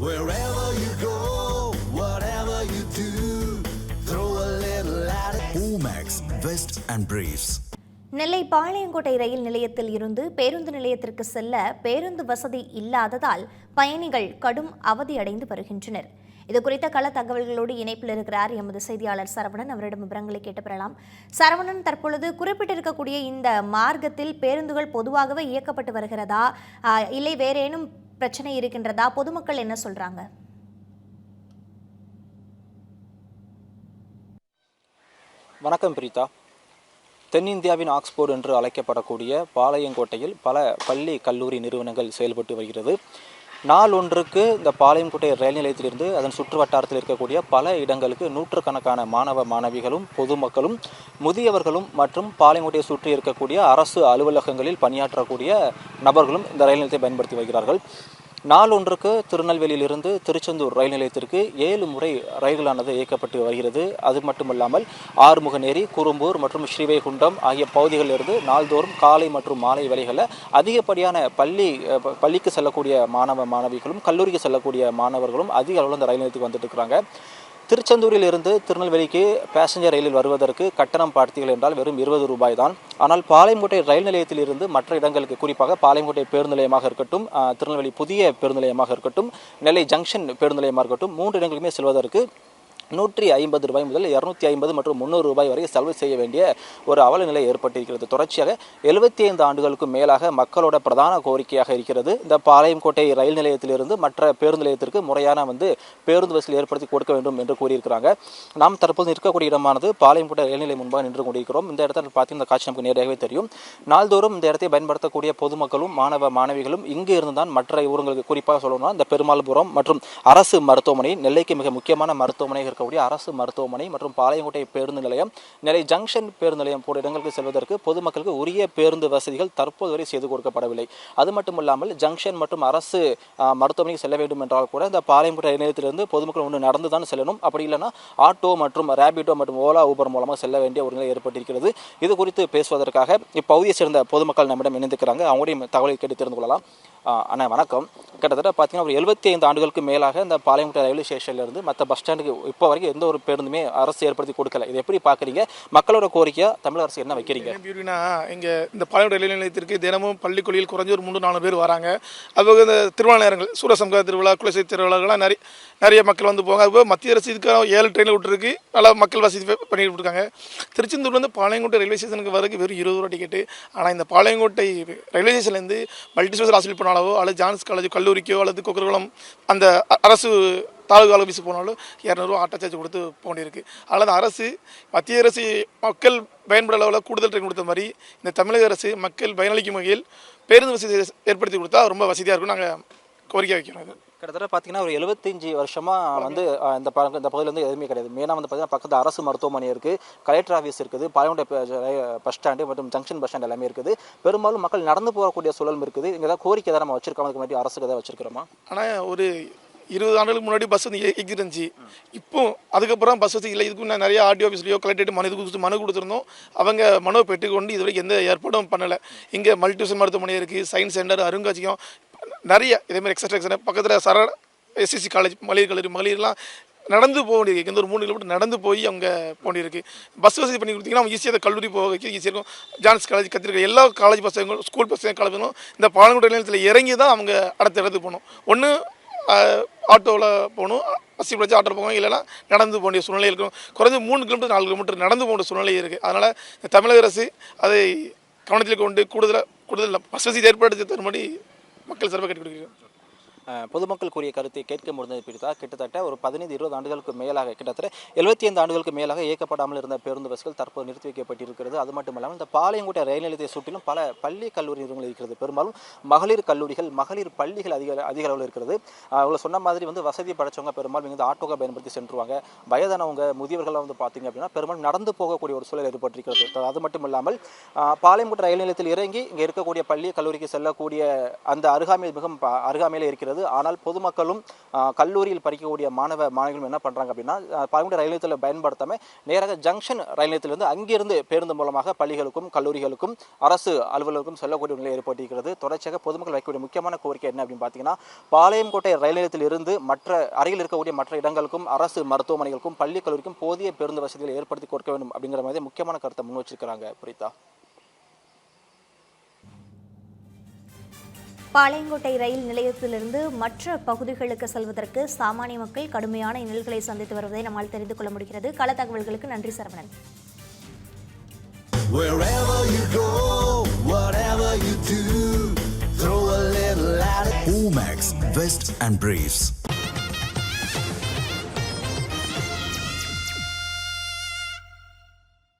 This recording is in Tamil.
Wherever you go, whatever you do, throw a little at it. Omax, Vest and Briefs. Nellai Palayamkottai ரயில் நிலையத்தில் இருந்து பேருந்து நிலையத்திற்கு செல்ல பேருந்து வசதி இல்லாததால் பயணிகள் கடும் அவதியடைந்து வருகின்றனர் இது குறித்த கள தகவல்களோடு இணைப்பில் இருக்கிறார் எமது செய்தியாளர் சரவணன் அவரிடம் விவரங்களை கேட்டு பெறலாம் சரவணன் தற்பொழுது குறிப்பிட்டிருக்கக்கூடிய இந்த மார்க்கத்தில் பேருந்துகள் பொதுவாகவே இயக்கப்பட்டு வருகிறதா இல்லை வேறேனும் பிரச்சனை இருக்கின்றதா? பொதுமக்கள் என்ன சொல்றாங்க? வணக்கம் பிரீதா. தென்னிந்தியாவின் ஆக்ஸ்போர்டு என்று அழைக்கப்படக்கூடிய பாளையங்கோட்டையில் பல பள்ளி கல்லூரி நிறுவனங்கள் செயல்பட்டு வருகிறது. நாள் ஒன்றுக்கு இந்த பாளையங்கோட்டை ரயில் நிலையத்திலிருந்து அதன் சுற்று வட்டாரத்தில் இருக்கக்கூடிய பல இடங்களுக்கு நூற்றுக்கணக்கான மாணவ மாணவிகளும் பொதுமக்களும் முதியவர்களும் மற்றும் பாளையங்கோட்டையை சுற்றி இருக்கக்கூடிய அரசு அலுவலகங்களில் பணியாற்றக்கூடிய நபர்களும் இந்த ரயில் நிலையத்தை பயன்படுத்தி வருகிறார்கள். நாள் ஒன்றுக்கு திருநெல்வேலியிலிருந்து திருச்செந்தூர் ரயில் நிலையத்திற்கு ஏழு முறை ரயில்களானது இயக்கப்பட்டு வருகிறது. அது மட்டுமல்லாமல் ஆறுமுகநேரி குறும்பூர் மற்றும் ஸ்ரீவைகுண்டம் ஆகிய பகுதிகளிலிருந்து நாள்தோறும் காலை மற்றும் மாலை வேலைகளில் அதிகப்படியான பள்ளி பள்ளிக்கு செல்லக்கூடிய மாணவ மாணவிகளும் கல்லூரிக்கு செல்லக்கூடிய மாணவர்களும் அதிக அளவில் அந்த ரயில் நிலையத்துக்கு வந்துட்டு இருக்கிறாங்க. திருச்செந்தூரில் இருந்து திருநெல்வேலிக்கு பேசஞ்சர் ரயிலில் வருவதற்கு கட்டணம் பார்த்தீர்கள் என்றால் வெறும் இருபது ரூபாய் தான். ஆனால் பாளையங்கோட்டை ரயில் நிலையத்தில் இருந்து மற்ற இடங்களுக்கு குறிப்பாக பாளையங்கோட்டை பேருந்து நிலையமாக இருக்கட்டும் திருநெல்வேலி புதிய பேருந்து நிலையமாக இருக்கட்டும் நெல்லை ஜங்ஷன் பேருந்து நிலையமாக இருக்கட்டும் மூன்று இடங்களுமே செல்வதற்கு நூற்றி ஐம்பது ரூபாய் முதல் இரநூத்தி ஐம்பது மற்றும் முந்நூறு ரூபாய் வரை செலவு செய்ய வேண்டிய ஒரு அவல நிலை ஏற்பட்டிருக்கிறது. தொடர்ச்சியாக எழுபத்தி ஐந்து ஆண்டுகளுக்கும் மேலாக மக்களோட பிரதான கோரிக்கையாக இருக்கிறது. இந்த பாளையங்கோட்டை ரயில் நிலையத்திலிருந்து மற்ற பேருந்து நிலையத்திற்கு முறையான வந்து பேருந்து வசதி ஏற்படுத்தி கொடுக்க வேண்டும் என்று கூறியிருக்கிறாங்க. நாம் தற்போது இருக்கக்கூடிய இடமானது பாளையங்கோட்டை ரயில் நிலையம் முன்பாக நின்று கொண்டிருக்கிறோம். இந்த இடத்துல பார்த்தீங்கன்னா இந்த காட்சி நமக்கு நேரடியாகவே தெரியும். நாள்தோறும் இந்த இடத்தை பயன்படுத்தக்கூடிய பொதுமக்களும் மாணவ மாணவிகளும் இங்கு இருந்து தான் மற்ற ஊர்களுக்கு குறிப்பாக சொல்லணும்னா இந்த பெருமாள்புரம் மற்றும் அரசு மருத்துவமனை நெல்லைக்கு மிக முக்கியமான மருத்துவமனை இருக்கக்கூடிய அரசு மருத்துவமனை மற்றும் பாளையங்கோட்டை பேருந்து நிலையம் நெல்லை ஜங்ஷன் பேருந்து நிலையம் போன்ற இடங்களுக்கு செல்வதற்கு பொதுமக்களுக்கு உரிய பேருந்து வசதிகள் தற்போது வரை செய்து கொடுக்கப்படவில்லை. அது மட்டுமல்லாமல் ஜங்ஷன் மற்றும் அரசு மருத்துவமனைக்கு செல்ல வேண்டும் என்றால் கூட இந்த பாளையங்கோட்டை நிலையத்திலிருந்து பொதுமக்கள் ஒன்று நடந்து தான் செல்லணும். அப்படி இல்லைன்னா ஆட்டோ மற்றும் ரேபிடோ மற்றும் ஓலா ஊபர் மூலமாக செல்ல வேண்டிய ஒரு நிலை ஏற்பட்டிருக்கிறது. இது குறித்து பேசுவதற்காக இப்பகுதியை சேர்ந்த பொதுமக்கள் நம்மிடம் இணைந்திருக்கிறாங்க. அவங்களுடைய தகவலை கேட்டு தெரிந்து கொள்ளலாம். அண்ணா வணக்கம். கிட்டத்தட்ட பார்த்தீங்கன்னா ஒரு எழுபத்தி ஐந்து ஆண்டுகளுக்கு மேலாக இந்த பாளையங்கோட்டை ரயில்வே ஸ்டேஷன்லேருந்து மற்ற பஸ் ஸ்டாண்டுக்கு இப்போ வரைக்கும் எந்த ஒரு பேருந்துமே அரசு ஏற்படுத்தி கொடுக்கல. இது எப்படி பார்க்குறீங்க மக்களோட கோரிக்கையாக தமிழக அரசு என்ன வைக்கிறீங்க? என்ன இங்கே இந்த பாளையம் ரயில் நிலையத்திற்கு தினமும் பள்ளிக்குழியில் குறைஞ்ச ஒரு மூணு நாலு பேர் வராங்க. அவங்க இந்த திருவிழா நேரங்கள் சூரசம்ஹார திருவிழா குலசை திருவிழாக்கெல்லாம் நிறைய நிறைய மக்கள் வந்து போவாங்க. அதுபோல் மத்திய அரசு இதுக்காக ஏழு ட்ரெயினில் விட்டுருக்கு. நல்லா மக்கள் வசதி பண்ணிட்டு இருக்காங்க. திருச்செந்தூர்லேருந்து பாளையங்கோட்டை ரயில்வே ஸ்டேஷனுக்கு வரக்கு வெறும் இருபது ரூபா டிக்கெட்டு ஆனால் இந்த பாளையங்கோட்டை ரயில்வே ஸ்டேஷன்லேருந்து மல்டி ஸ்பெஷல் ஹாஸ்பிட்டல் போனாலோ அல்லது ஜான்ஸ் காலேஜ் கல்லூரிக்கோ அல்லது கொக்கரகுளம் அந்த அரசு தாலுகா ஆஃபீஸ் போனாலும் இரநூறுவா ஆட்டோ சார்ஜ் கொடுத்து போண்டிருக்கு அல்லது அரசு மத்திய அரசு மக்கள் பயன்பட அளவில் கூடுதல் ட்ரெயின் கொடுத்த மாதிரி இந்த தமிழக அரசு மக்கள் பயனளிக்கும் வகையில் பேருந்து வசதி ஏற்படுத்தி கொடுத்தா ரொம்ப வசதியாக இருக்கும் நாங்கள் கோரிக்கை வைக்கிறோம். இது கிட்டத்தட்ட பார்த்தீங்கன்னா ஒரு எழுபத்தஞ்சு வருஷமா வந்து இந்த ப- இந்த பகுதியில் வந்து எதுவுமே கிடையாது. மெயினாக வந்து பார்த்தீங்கன்னா பக்கத்து அரசு மருத்துவமனை இருக்குது கலெக்டர் ஆஃபீஸ் இருக்குது பாளையங்கோட்டை பஸ் ஸ்டாண்டு மற்றும் ஜங்ஷன் பஸ் ஸ்டாண்ட் எல்லாமே இருக்குது. பெரும்பாலும் மக்கள் நடந்து போகக்கூடிய சூழலும் இருக்குது. இங்கே ஏதாவது கோரிக்கை தான் நம்ம வச்சிருக்கோம்? அதுக்கு மாதிரி அரசுக்கு ஏதாவது வச்சிருக்கிறோமா? ஆனால் ஒரு இருபது ஆண்டுகளுக்கு முன்னாடி பஸ் வந்து இருந்துச்சு. இப்போ அதுக்கப்புறம் பஸ் வசதி இல்லை. இதுக்கு நான் நிறைய ஆர்டிஓ ஆஃபீஸ்லையோ கலெக்டரேட் மனு கொடுத்து மனு கொடுத்துருந்தோம். அவங்க மனுவை பெற்றுக்கொண்டு இது வரைக்கும் எந்த ஏற்பாடும் பண்ணலை. இங்கே மல்டிவிஷன் மருத்துவமனை இருக்குது சயின்ஸ் சென்டர் அருங்காட்சியகம் நிறைய இதே மாதிரி எக்ஸட்ரா எக்ஸட்ரா பக்கத்தில் சர எஸ்எஸ்சி காலேஜ் மகளிர் கல்லூரி மகளிர்லாம் நடந்து போக வேண்டியிருக்கு. இந்த ஒரு மூணு கிலோமீட்டர் நடந்து போய் அவங்க போக பஸ் வசதி பண்ணி கொடுத்தீங்கன்னா அவங்க ஈஸியாக கல்லூரி போக வைக்க ஈஸியாக இருக்கும். ஜான்ஸ் காலேஜ் கத்திரிக்கை எல்லா காலேஜ் பசங்களும் ஸ்கூல் பசங்க காலேஜும் இந்த பாலங்குடி நிலையத்தில் இறங்கி தான் அவங்க அடுத்த இடத்துக்கு போகணும். ஒன்று ஆட்டோவில் போகணும். பசி பிடிச்சி ஆட்டோ போகணும். இல்லைன்னா நடந்து போக வேண்டிய சூழ்நிலை இருக்கும். குறைஞ்ச மூணு கிலோமீட்டர் நாலு கிலோமீட்டர் நடந்து போக வேண்டிய சூழ்நிலை இருக்குது அதனால் தமிழக அரசு அதை கவனத்தில் கொண்டு கூடுதலாக கூடுதல் பஸ் வசதி ஏற்படுத்தி தரும்படி மக்கள் சிறப்பாக கேட்டுக்கொள்கிறோம் அஹ், பொதுமக்கள் கூறிய கருத்தை கேட்க முடிந்தது பிடித்தால் கிட்டத்தட்ட ஒரு பதினைந்து இருபது ஆண்டுகளுக்கு மேலாக கிட்டத்தட்ட எழுபத்தி ஐந்து ஆண்டுகளுக்கு மேலாக இயக்கப்படாமல் இருந்த பேருந்து பஸ்கள் தற்போது நிறுத்தி வைக்கப்பட்டிருக்கிறது. அது மட்டும் இல்லாமல் இந்த பாளையங்கோட்டை ரயில் நிலையத்தை சுற்றிலும் பல பள்ளி கல்லூரி நிறுவனங்கள் இருக்கிறது. பெரும்பாலும் மகளிர் கல்லூரிகள் மகளிர் பள்ளிகள் அதிக அதிக அளவில் இருக்கிறது. அவங்க சொன்ன மாதிரி வந்து வசதி படைச்சவங்க பெரும்பாலும் இங்கே வந்து ஆட்டோவை பயன்படுத்தி சென்றுவாங்க வயதானவங்க முதியவர்கள் வந்து பார்த்தீங்க அப்படின்னா பெரும்பாலும் நடந்து போகக்கூடிய ஒரு சூழல் ஏற்பட்டிருக்கிறது. அது மட்டும் இல்லாமல் பாளையங்கோட்டை ரயில் நிலையத்தில் இறங்கி இங்கே இருக்கக்கூடிய பள்ளி கல்லூரிக்கு செல்லக்கூடிய அந்த அருகாமையில் மிகவும் அருகாமையில் இருக்கிறது. வருகிறது ஆனால் பொதுமக்களும் கல்லூரியில் படிக்கக்கூடிய மாணவ மாணவிகளும் என்ன பண்ணுறாங்க அப்படின்னா பழங்குடி ரயில் நிலையத்தில் பயன்படுத்தாமல் நேராக ஜங்ஷன் ரயில் நிலையத்திலிருந்து அங்கிருந்து பேருந்து மூலமாக பள்ளிகளுக்கும் கல்லூரிகளுக்கும் அரசு அலுவலர்களுக்கும் செல்லக்கூடிய நிலை ஏற்பட்டிருக்கிறது. தொடர்ச்சியாக பொதுமக்கள் வைக்கக்கூடிய முக்கியமான கோரிக்கை என்ன அப்படின்னு பார்த்தீங்கன்னா பாளையங்கோட்டை ரயில் நிலையத்தில் இருந்து மற்ற அருகில் இருக்கக்கூடிய மற்ற இடங்களுக்கும் அரசு மருத்துவமனைகளுக்கும் பள்ளி கல்லூரிக்கும் போதிய பேருந்து வசதிகளை ஏற்படுத்தி கொடுக்க வேண்டும் அப்படிங்கிற மாதிரி முக்கியமான கருத்தை முன் வச்சிருக்கிறாங்க பிரீதா பாளையங்கோட்டை ரயில் நிலையத்திலிருந்து மற்ற பகுதிகளுக்கு செல்வதற்கு சாமானிய மக்கள் கடுமையான இன்னல்களை சந்தித்து வருவதை நம்மால் தெரிந்து கொள்ள முடிகிறது கள தகவல்களுக்கு நன்றி Saravanan. Omax, Vest and Briefs.